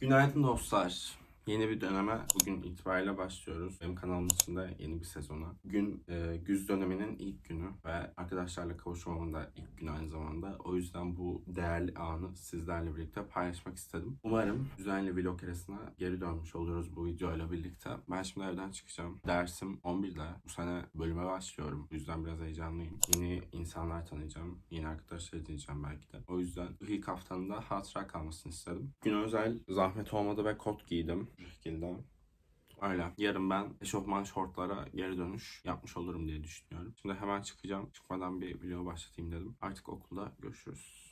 Günaydın dostlar. Yeni bir döneme bugün itibariyle başlıyoruz. Benim kanalımın içinde yeni bir sezona. Bugün e, güz döneminin ilk günü ve arkadaşlarla kavuşmamın da ilk günü aynı zamanda. O yüzden bu değerli anı sizlerle birlikte paylaşmak istedim. Umarım düzenli vlog arasına geri dönmüş oluruz bu videoyla birlikte. Ben şimdi evden çıkacağım. Dersim 11'de. Bu sene bölüme başlıyorum. O yüzden biraz heyecanlıyım. Yeni insanlar tanıyacağım. Yeni arkadaşlar edineceğim belki de. O yüzden ilk haftanın da hatıra kalmasını istedim. Gün özel zahmet olmadı ve kot giydim. Bu şekilde. Öyle. Yarın ben eşofman şortlara geri dönüş yapmış olurum diye düşünüyorum. Şimdi hemen çıkacağım. Çıkmadan bir video başlatayım dedim. Artık okulda görüşürüz.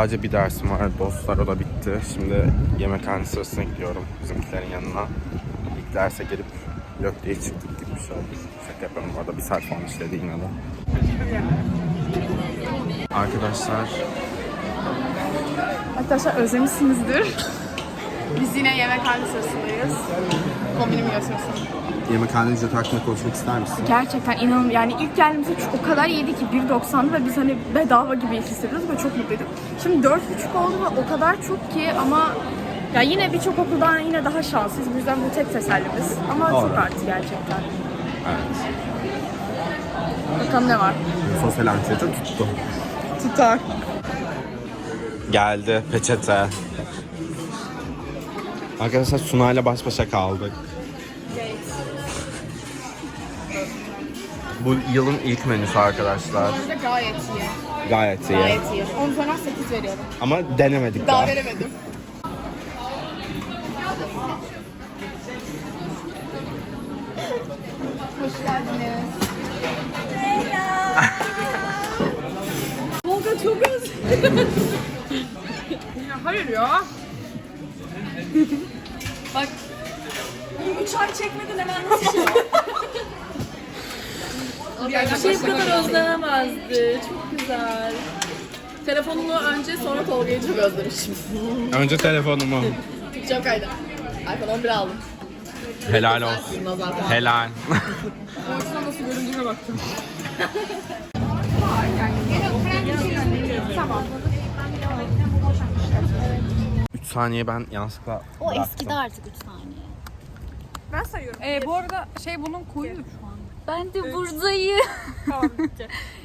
Sadece bir dersim var dostlar o da bitti. Şimdi yemekhane sırasına gidiyorum bizimkilerin yanına. İlk derse gelip lök diye çıktık gibi bir şey oldu. Şaka yapıyorum bu arada bir saat falan işledi yine. Arkadaşlar Arkadaşlar özlemişsinizdir. Biz yine yemekhane sırasındayız. Kombinimi gösteriyorsun. Yemekhane ücreti hakkında konuşmak ister misin? Gerçekten inanın yani ilk geldiğimizde çok- o kadar iyiydi ki 1.90'dı ve biz hani bedava gibi hissediyorduk ve çok mutluyduk. Şimdi 4.5 oldu ve o kadar çok ki ama ya yine birçok okuldan yine daha şanslıyız. Bu yüzden bu tek tesellimiz. Ama Doğru. çok arttı gerçekten. Evet. Bakalım ne var? Sosyal anksiyete tuttu. Tutar. Geldi peçete. Arkadaşlar Sunay'la baş başa kaldık. Bu yılın ilk menüsü arkadaşlar. Bence gayet iyi. Gayet iyi. Gayet iyi. 10 üzerinden 8 veriyorum. Ama denemedik daha. Daha veremedim. Hoş geldiniz. Tolga çok özledim. ya hayır ya. Bak. 3 ay çekmedin hemen nasıl şey Bir şey bu kadar özlenemezdi. Çok güzel. Telefonumu önce sonra Tolga'yı çok özlemişim. Önce telefonumu. Çok kaydı. iPhone 11 aldım. Helal olsun. Helal. Ortadan nasıl göründüğüne baktım. tamam. 3 saniye ben yanlışlıkla O bıraktım. eskidi artık 3 saniye. Ben sayıyorum. Ee, bu arada şey bunun koyu şu an. Ben de buradayım.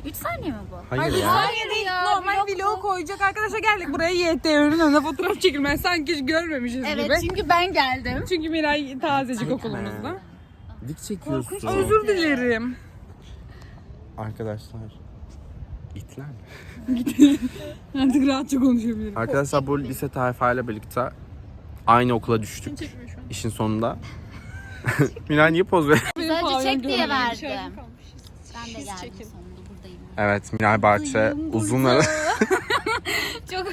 3 saniye mi bu? Hayır ya. Hayır ya. Normal vlog koyacak arkadaşlar geldik buraya YTÖ'nün önüne fotoğraf çekilmeye sanki hiç görmemişiz Evet gibi. çünkü ben geldim. Çünkü Miray tazecik okulumuzda. Dik çekiyorsun. Özür dilerim. Arkadaşlar. İtler mi? Artık rahatça konuşabilirim. Arkadaşlar bu lise tayfayla birlikte aynı okula düştük. İşin sonunda. Miray niye poz veriyor? Sadece çek diye verdim. Ben de geldim sonunda buradayım. Evet Miray Bahçe uzun ara. Çok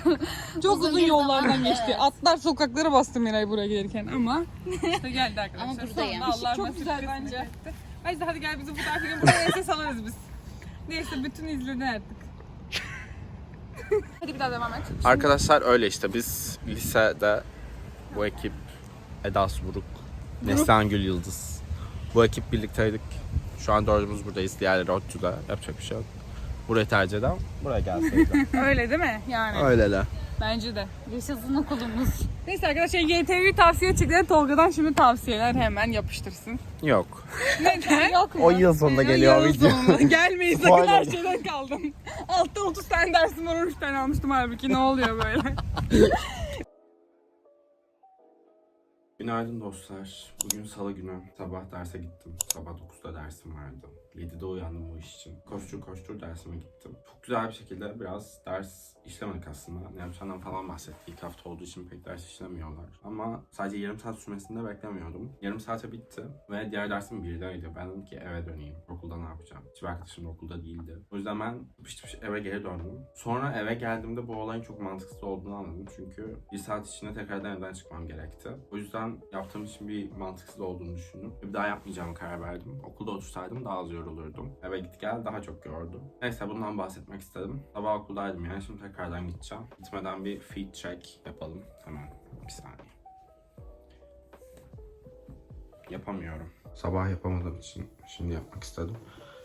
Çok Uzun uzun bir yollardan zaman, geçti. evet. Atlar sokaklara bastı Miray buraya gelirken ama işte geldi arkadaşlar. Ama buradayım. Sonunda Allah Çok güzel bence. Neyse hadi gel bizi bu tatilin buraya ses alırız biz. Neyse bütün izledi artık. hadi bir daha devam et. Arkadaşlar öyle işte biz lisede bu ekip Eda Buruk, Neslihan Gül Yıldız. Bu ekip birlikteydik. Şu an dördümüz buradayız. Diğerleri ODTÜ'de. Yapacak bir şey yok. Burayı tercih eden buraya gelseydi. Öyle değil mi? Yani Öyle bence de. yaşasın okulumuz. Neyse arkadaşlar YTV tavsiye çıktı. Tolga'dan şimdi tavsiyeler hemen yapıştırsın. Yok. Neden? Yok O yıl sonunda geliyor video. Gelmeyin sakın her şeyden kaldım. Altta 30 tane dersim var 13 tane almıştım halbuki ne oluyor böyle? Günaydın dostlar. Bugün salı günü. Sabah derse gittim. Sabah 9'da dersim vardı. 7'de uyandım bu iş için. Koştur koştur dersime gittim. Çok güzel bir şekilde biraz ders işlemedik aslında. Ne yapacağından falan bahsetti. İlk hafta olduğu için pek ders işlemiyorlar. Ama sadece yarım saat sürmesini de beklemiyordum. Yarım saate bitti ve diğer dersim birdeydi. Ben dedim ki eve döneyim. Okulda ne yapacağım? Hiçbir arkadaşım da okulda değildi. O yüzden ben pış pış eve geri döndüm. Sonra eve geldiğimde bu olayın çok mantıksız olduğunu anladım. Çünkü bir saat içinde tekrardan evden çıkmam gerekti. O yüzden yaptığım için bir mantıksız olduğunu düşündüm. Bir daha yapmayacağımı karar verdim. Okulda otursaydım daha az yorulurdum. Eve git gel daha çok yordum. Neyse bundan bahsetmek istedim. Sabah okuldaydım yani şimdi tekrardan gideceğim. Gitmeden bir feed check yapalım. Hemen bir saniye. Yapamıyorum. Sabah yapamadığım için şimdi yapmak istedim.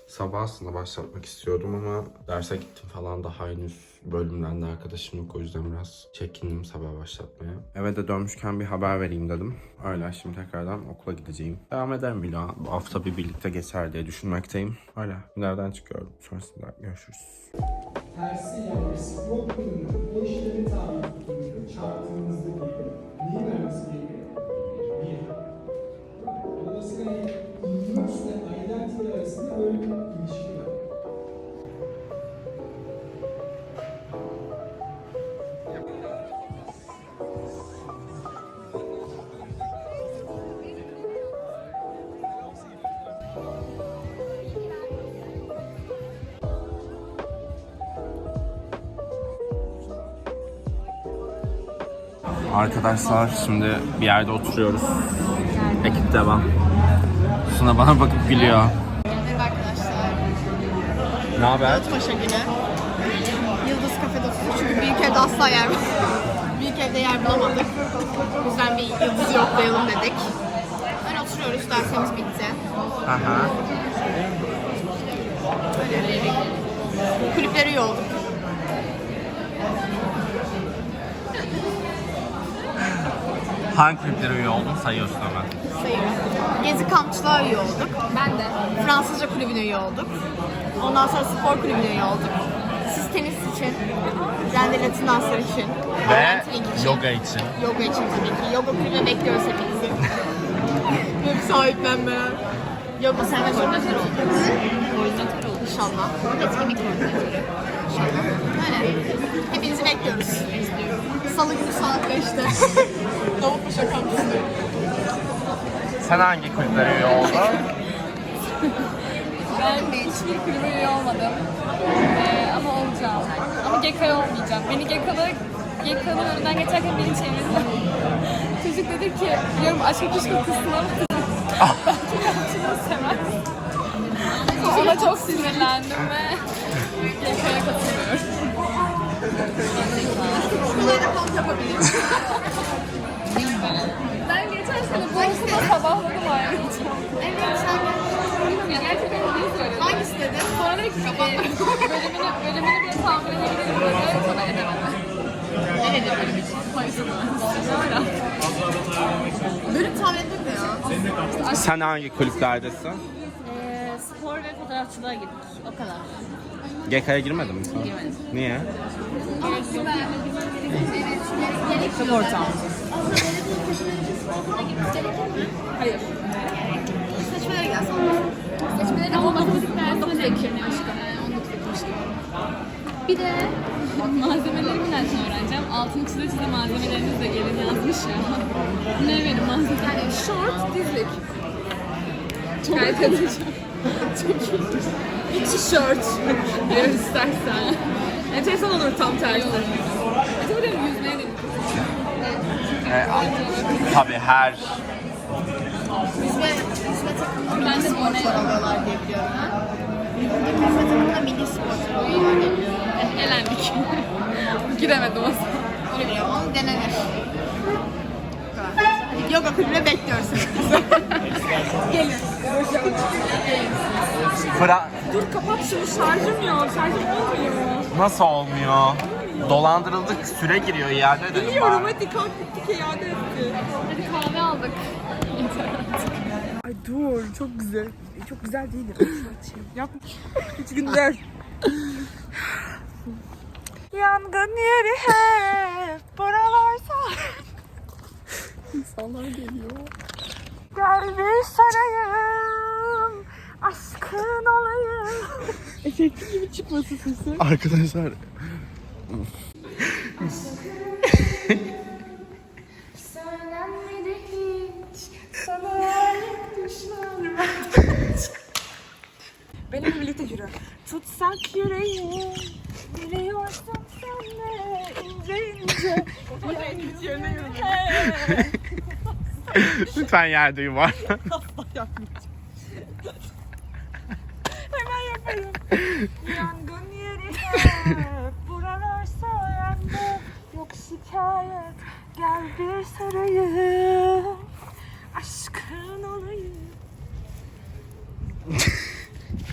Sabah aslında başlatmak istiyordum ama derse gittim falan daha henüz bölümden de arkadaşım yok o yüzden biraz çekindim sabah başlatmaya. Eve de dönmüşken bir haber vereyim dedim. Öyle şimdi tekrardan okula gideceğim. Devam ederim daha. Bu hafta bir birlikte geçer diye düşünmekteyim. Öyle. Nereden çıkıyorum. Sonrasında görüşürüz. Tersi yani spor kullanımı o işlemi tabi tutulmuyor. Çarptığınızda gibi neyi vermesi gerekiyor? Bir. Dolayısıyla ile identity arasında böyle bir ilişki Arkadaşlar şimdi bir yerde oturuyoruz. Ekip devam. Suna bana bakıp gülüyor. Merhaba arkadaşlar. Ne haber? Paşa günü. Yıldız Kafe'de oturduk çünkü büyük evde asla yer Büyük evde yer bulamadık. O yüzden bir yıldız yoklayalım dedik. Öyle oturuyoruz, dersimiz bitti. Aha. Öyle kulüplere üye olduk. Hangi kulüplere üye oldun sayıyorsun hemen. Sayıyorum. Gezi kampçılığa üye olduk. Ben de. Fransızca kulübüne üye olduk. Ondan sonra spor kulübüne üye olduk. Siz tenis için, ben de Latin danslar için, orientering için, yoga için. yoga için tabii ki. Yoga kulübüne bekliyoruz hepinizi. Böyle sahiplenmeler. Yoga sen de koordinatör oldun. Koordinatör oldun. İnşallah. Etkinlik koordinatörü. İnşallah. Öyle. Hepinizi bekliyoruz. Salı günü saat 5'te. Davutpaşa kampüsünde. Sen hangi kulüplere üye oldun? Ben hiçbir kulübe üye olmadım. Ee, ama olacağım. Ama GK'ya olmayacağım. Beni GK'da GK'nın önünden geçerken beni çevirdi. Çocuk dedi ki, diyorum aşk kuşku kızsın ama belki sevmez. Ona çok sinirlendim ve GK'ya katılmıyorum. Okullarda kamp yapabiliriz. Ben geçen sene Boğaz'da sabahladım ayrıca. Evet sen gerçekten iyi söyledim. Hangisi dedin? Sonra dedi ki e, bölümünü, bölümünü bir tahmin edebilirim dedi. Sonra edemedim. Ne dedi bölüm için? Sonra Bölüm tahmin ettim de ya. Sen hangi kulüplerdesin? Ee, spor ve fotoğrafçılığa gittik. O kadar. GK'ya girmedin mi sen? Girmedim. Niye? Çok ortam. hayır. Seçmelere gelsin. Seçmeleri ama matematik dersine de ekşim aşkım. Bir de malzemelerimi nereden öğreneceğim? Altını çize çize malzemeleriniz de gelin yazmış ya. ne benim malzemem? Yani short, dizlik. Çok arkadaşım. Çok iyi. İçi short. Eğer istersen. Enteresan olur tam tersi. Acaba dedim yüzmeye de Tabii her Yüzme, yüzme takımında milli sporcular alıyorlar diye biliyorum ben. Yüzme takımında milli sporcular alıyorlar diye biliyorum. elendik. Giremedim o zaman. Öyle biliyorum ama denenir. Bu kadar. Hadi yoga kulübüne bekliyoruz. Gelin. Fra Dur kapat şunu şarjım yok. Şarjım olmuyor. Nasıl olmuyor? Dolandırıldık süre giriyor iade edelim Biliyorum bari. hadi kalk gittik iade etti. Hadi kahve aldık. Ay dur çok güzel. Çok güzel değildir. Yap. Hiç günler. Yangın yeri hep buralarsa. İnsanlar geliyor. Gel bir sarayım. Aşkın Efekti gibi çıkması sesi. Arkadaşlar Benimle birlikte yürü. Tutsak yüreği, biliyorsun sen de ince ince. Hiç yerine lütfen yerde yuvar. Yangın yeri hep buralar sayende Yok şikayet gel bir sarayım Aşkın olayım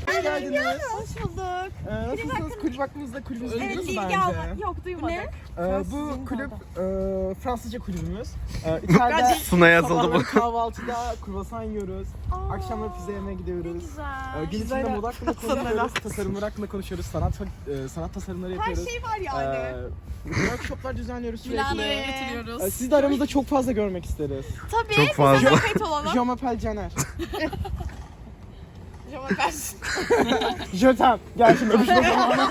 Hoş geldiniz. Hoş bulduk. Ee, nasılsınız? Kulüp hakkımızda kulübümüzü duydunuz mu alma. Yok duymadık. Ee, bu kulüp e, Fransızca kulübümüz. Ee, içeride Suna yazıldı bu. kahvaltıda kruvasan yiyoruz. Akşamları pizza yemeye gidiyoruz. Ee, gün içinde moda hakkında konuşuyoruz. tasarımlar hakkında konuşuyoruz. Sanat e, sanat tasarımları yapıyoruz. Her şey var yani. Ee, workshoplar düzenliyoruz sürekli. Milano'ya getiriyoruz. Ee, sizi de aramızda çok fazla görmek isteriz. Tabii. Çok fazla. Biz de olalım. Je. Gel şimdi öpüşme zamanı.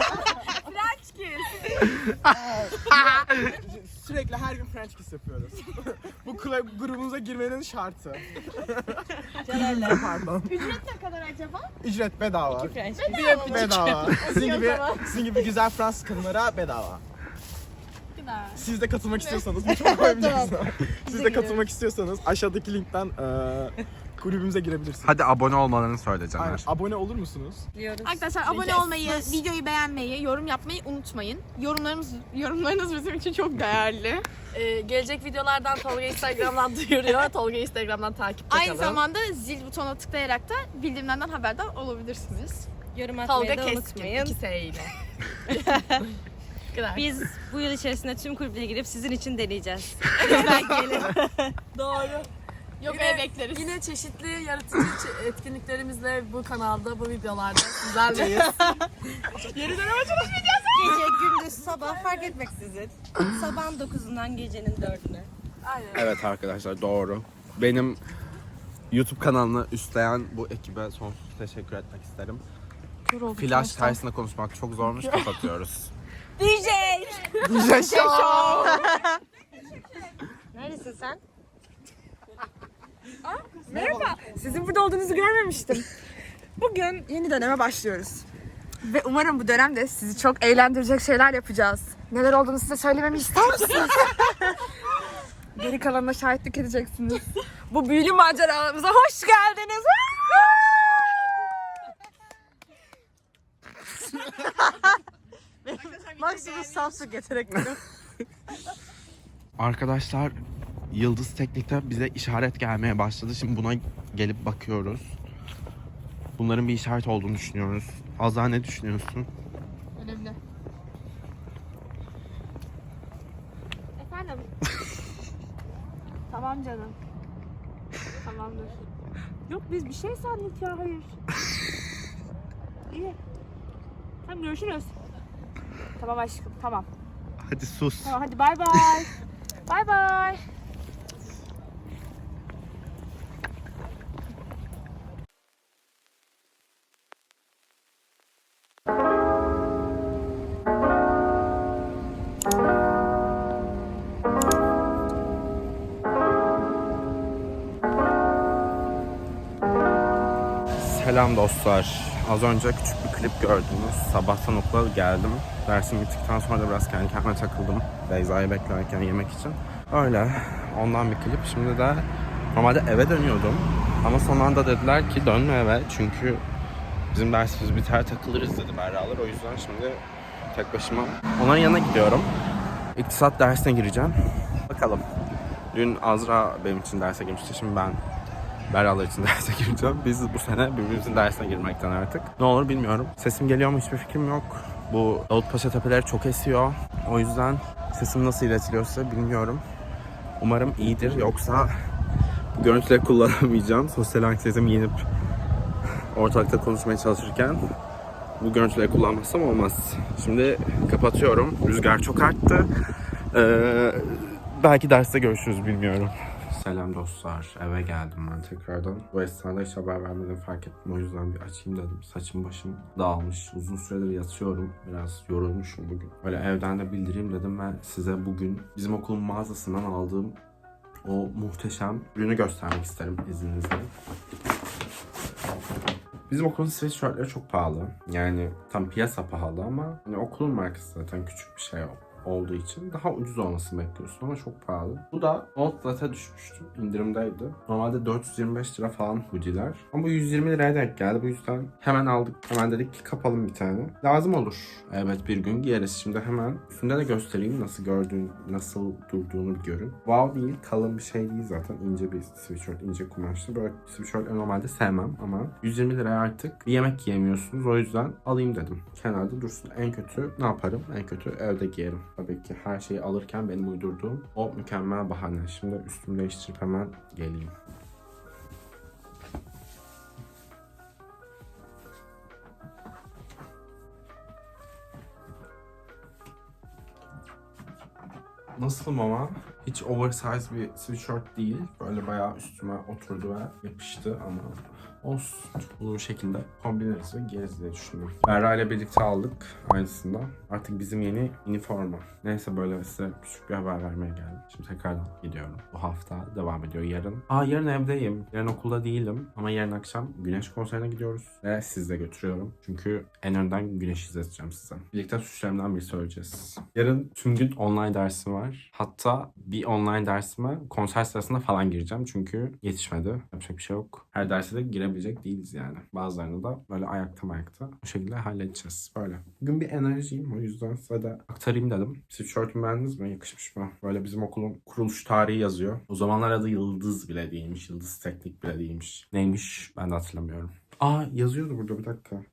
French kiss. Sürekli her gün French kiss yapıyoruz. Bu kulüp grubumuza girmenin şartı. Pardon. Ücret ne kadar acaba? Ücret bedava. Bedava. Sizin gibi, sizin gibi güzel Fransız kadınlara bedava. Siz de katılmak istiyorsanız, bu çok önemli. Siz de katılmak istiyorsanız aşağıdaki linkten eee kulübümüze girebilirsiniz. Hadi abone olmalarını söyle Aynen. Caner. Abone olur musunuz? Arkadaşlar abone olmayı, videoyu beğenmeyi, yorum yapmayı unutmayın. Yorumlarımız yorumlarınız bizim için çok değerli. Ee, gelecek videolardan Tolga Instagram'dan duyuruyor. Tolga Instagram'dan Aynı kalın. zamanda zil butonuna tıklayarak da bildirimlerden haberdar olabilirsiniz. Yorum Tolga atmayı da Keskin. unutmayın. İki S kadar. Biz bu yıl içerisinde tüm kulüplere girip sizin için deneyeceğiz. Doğru. Yok Yine- bekleriz. Yine çeşitli yaratıcı etkinliklerimizle bu kanalda, bu videolarda sizlerleyiz. Gece, gündüz, sabah fark etmeksizin. Sabahın 9'undan gecenin 4'üne. Evet arkadaşlar doğru. Benim YouTube kanalını üstleyen bu ekibe sonsuz teşekkür etmek isterim. Flash tersine konuşmak çok zormuş kapatıyoruz. DJ! DJ Show! Neredesin sen? Merhaba. Sizin burada olduğunuzu görmemiştim. Bugün yeni döneme başlıyoruz. Ve umarım bu dönemde sizi çok eğlendirecek şeyler yapacağız. Neler olduğunu size söylememi ister misiniz? Geri kalanına şahitlik edeceksiniz. Bu büyülü maceramıza hoş geldiniz. Maksimum Samsung getirerek Arkadaşlar Yıldız Teknik'te bize işaret gelmeye başladı. Şimdi buna gelip bakıyoruz. Bunların bir işaret olduğunu düşünüyoruz. Azra ne düşünüyorsun? Önemli. Efendim? tamam canım. Tamamdır. Yok biz bir şey sandık ya hayır. İyi. Tamam görüşürüz. Tamam aşkım tamam. Hadi sus. Tamam hadi bay bay. bay bay. Selam dostlar. Az önce küçük bir klip gördünüz. Sabahtan okula geldim. Dersim bittikten sonra da biraz kendi kendime takıldım. Beyza'yı beklerken yemek için. Öyle. Ondan bir klip. Şimdi de normalde eve dönüyordum. Ama son anda dediler ki dönme eve. Çünkü bizim dersimiz biter takılırız dedi Berralar. O yüzden şimdi tek başıma onların yanına gidiyorum. İktisat dersine gireceğim. Bakalım. Dün Azra benim için derse girmişti. Şimdi ben Berralar için derse gireceğim. Biz bu sene birbirimizin dersine girmekten artık. Ne olur bilmiyorum. Sesim geliyor mu hiçbir fikrim yok. Bu Davutpaşa tepeleri çok esiyor. O yüzden sesim nasıl iletiliyorsa bilmiyorum. Umarım iyidir. Yoksa bu görüntüleri kullanamayacağım. Sosyal anksiyetemi yenip ortalıkta konuşmaya çalışırken bu görüntüleri kullanmazsam olmaz. Şimdi kapatıyorum. Rüzgar çok arttı. Ee, belki derste görüşürüz bilmiyorum. Selam dostlar. Eve geldim ben tekrardan. Bu esnada hiç haber vermeden fark ettim. O yüzden bir açayım dedim. Saçım başım dağılmış. Uzun süredir yatıyorum. Biraz yorulmuşum bugün. Böyle evden de bildireyim dedim ve size bugün bizim okulun mağazasından aldığım o muhteşem ürünü göstermek isterim izninizle. Bizim okulun sweatshirtleri çok pahalı. Yani tam piyasa pahalı ama hani okulun markası zaten küçük bir şey olduğu için daha ucuz olmasını bekliyorsun ama çok pahalı. Bu da Outlet'e düşmüştü. indirimdeydi. Normalde 425 lira falan hoodie'ler. Ama bu 120 liraya denk geldi. Bu yüzden hemen aldık. Hemen dedik ki kapalım bir tane. Lazım olur. Evet bir gün giyeriz. Şimdi hemen üstünde de göstereyim nasıl gördüğün, nasıl durduğunu bir görün. Wow değil, kalın bir şey değil zaten. ince bir sweatshirt, ince kumaşlı. Böyle sweatshirtleri normalde sevmem ama 120 liraya artık bir yemek yiyemiyorsunuz. O yüzden alayım dedim. Kenarda dursun. En kötü ne yaparım? En kötü evde giyerim. Tabii ki her şeyi alırken benim uydurduğum o mükemmel bahane. Şimdi üstümü değiştirip hemen geleyim. Nasılım ama? Hiç oversize bir sweatshirt değil. Böyle bayağı üstüme oturdu ve yapıştı ama olsun. Bu şekilde kombineriz ve giyeriz diye düşündüm. Berra ile birlikte aldık aynısından. Artık bizim yeni üniforma. Neyse böyle size küçük bir haber vermeye geldim. Şimdi tekrardan gidiyorum. Bu hafta devam ediyor yarın. Aa yarın evdeyim. Yarın okulda değilim. Ama yarın akşam Güneş konserine gidiyoruz. Ve sizi de götürüyorum. Çünkü en önden Güneş izleteceğim size. Birlikte suçlarımdan bir söyleyeceğiz. Yarın tüm gün online dersim var. Hatta bir online dersime konser sırasında falan gireceğim. Çünkü yetişmedi. Yapacak bir şey yok. Her derse de girebilecek değiliz yani. Bazılarını da böyle ayakta ayakta bu şekilde halledeceğiz. Böyle. Bugün bir enerjiyim. O yüzden size de aktarayım dedim. Sweatshirt'ümü beğendiniz mi? Yakışmış mı? Böyle bizim okulun kuruluş tarihi yazıyor. O zamanlar adı Yıldız bile değilmiş. Yıldız Teknik bile değilmiş. Neymiş? Ben de hatırlamıyorum. Aa yazıyordu burada bir dakika.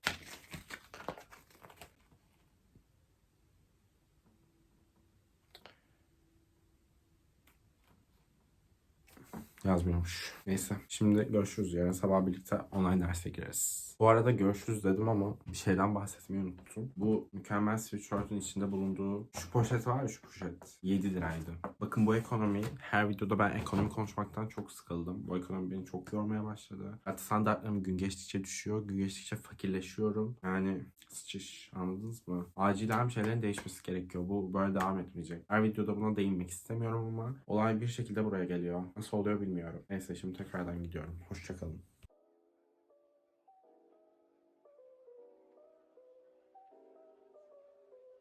Yazmıyormuş. Neyse. Şimdi görüşürüz. Yarın sabah birlikte online derse gireriz. Bu arada görüşürüz dedim ama bir şeyden bahsetmeyi unuttum. Bu mükemmel sweatshirt'ün içinde bulunduğu şu poşet var ya şu poşet. 7 liraydı. Bakın bu ekonomi her videoda ben ekonomi konuşmaktan çok sıkıldım. Bu ekonomi beni çok yormaya başladı. Hatta standartlarım gün geçtikçe düşüyor. Gün geçtikçe fakirleşiyorum. Yani sıçış anladınız mı? Acilen şeylerin değişmesi gerekiyor. Bu böyle devam etmeyecek. Her videoda buna değinmek istemiyorum ama olay bir şekilde buraya geliyor. Nasıl oluyor bilmiyorum. Neyse şimdi tekrardan gidiyorum. Hoşçakalın.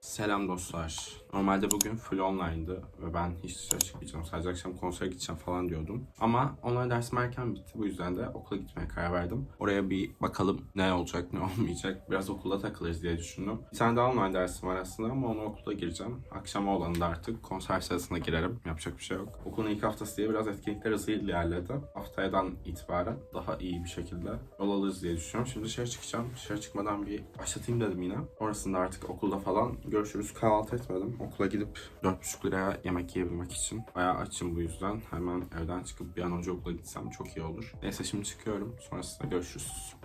Selam dostlar. Normalde bugün full online'dı ve ben hiç dışarı çıkmayacağım. Sadece akşam konsere gideceğim falan diyordum. Ama online dersim erken bitti. Bu yüzden de okula gitmeye karar verdim. Oraya bir bakalım ne olacak ne olmayacak. Biraz okulda takılırız diye düşündüm. Bir tane daha online dersim var aslında ama onu okulda gireceğim. Akşama olanı da artık konser sırasında girerim. Yapacak bir şey yok. Okulun ilk haftası diye biraz etkinlikler hızlı ilerledi. Haftayadan itibaren daha iyi bir şekilde yol alırız diye düşünüyorum. Şimdi dışarı çıkacağım. Dışarı çıkmadan bir başlatayım dedim yine. Sonrasında artık okulda falan görüşürüz. Kahvaltı etmedim. Okula gidip 4,5 liraya yemek yiyebilmek için. Bayağı açım bu yüzden. Hemen evden çıkıp bir an önce okula gitsem çok iyi olur. Neyse şimdi çıkıyorum. Sonrasında görüşürüz.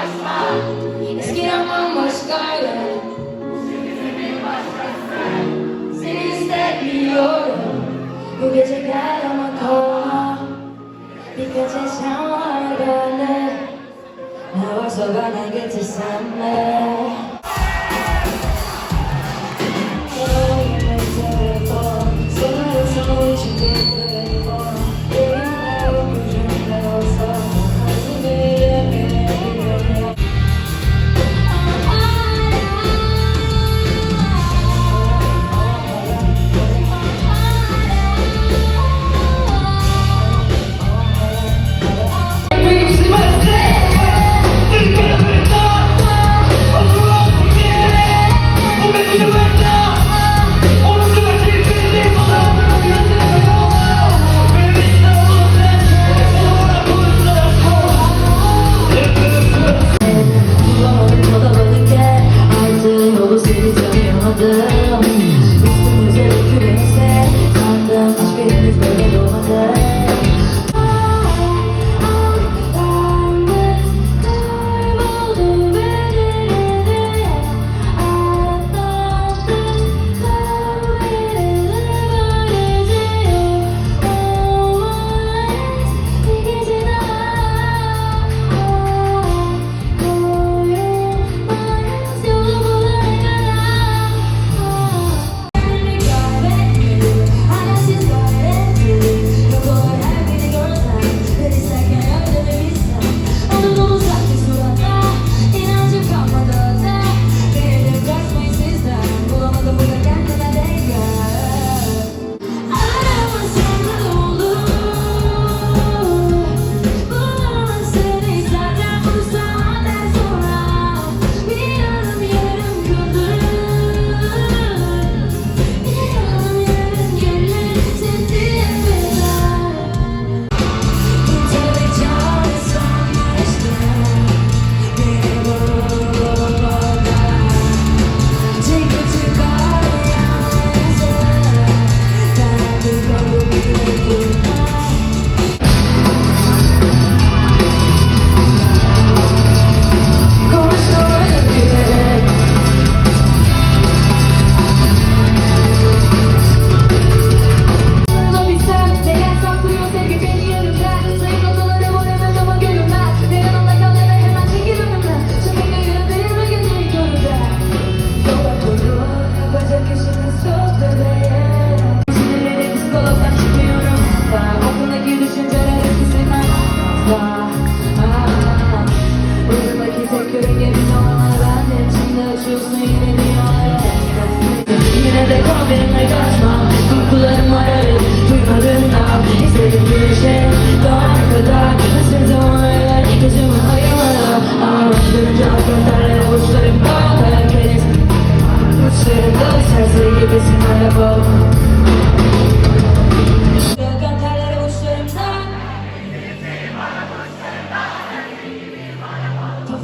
başka Eskiden bambaşkaydı Şimdi bir başkası Seni istemiyorum Bu gece gel ama kalma Birkaç eşyam var bende Ne varsa bana getirsen de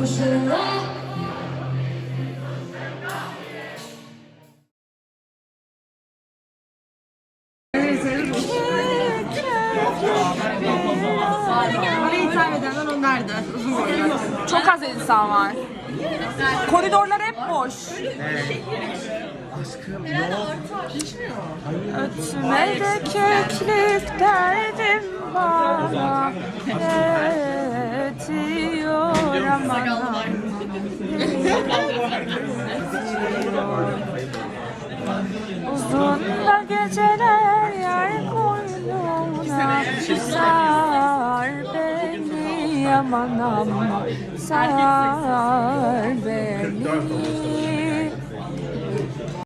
koşarlar Çok az insan var. Koridorlar hep boş. Aşkım yok. Ötme de köklük derdim bana. Yetiyor aman Uzun da geceler yer koynuna Sar beni aman aman Sar beni